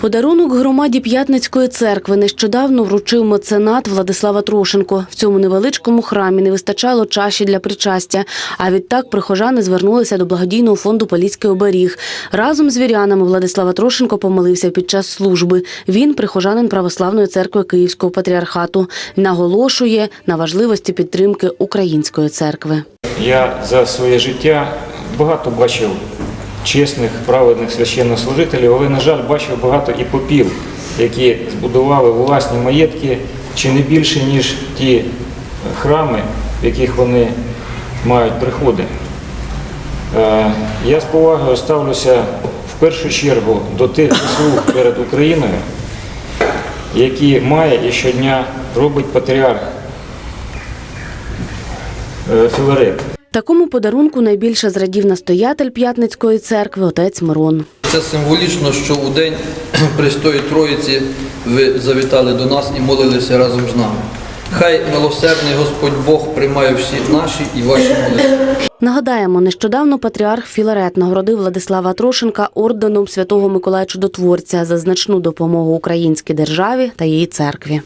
Подарунок громаді П'ятницької церкви нещодавно вручив меценат Владислава Трошенко. В цьому невеличкому храмі не вистачало чаші для причастя. А відтак прихожани звернулися до благодійного фонду Поліський оберіг. Разом з вірянами Владислава Трошенко помолився під час служби. Він прихожанин Православної церкви Київського патріархату. Наголошує на важливості підтримки української церкви. Я за своє життя багато бачив чесних, праведних священнослужителів, але, на жаль, бачив багато і попів, які збудували власні маєтки чи не більше, ніж ті храми, в яких вони мають приходи. Е, Я з повагою ставлюся в першу чергу до тих заслуг перед Україною, які має і щодня робить патріарх е, Філарет. Такому подарунку найбільше зрадів настоятель П'ятницької церкви отець Мирон. Це символічно, що у день Престої Троїці ви завітали до нас і молилися разом з нами. Хай милосердний Господь Бог приймає всі наші і ваші молитви. Нагадаємо, нещодавно патріарх Філарет нагородив Владислава Трошенка орденом Святого Миколая Чудотворця за значну допомогу українській державі та її церкві.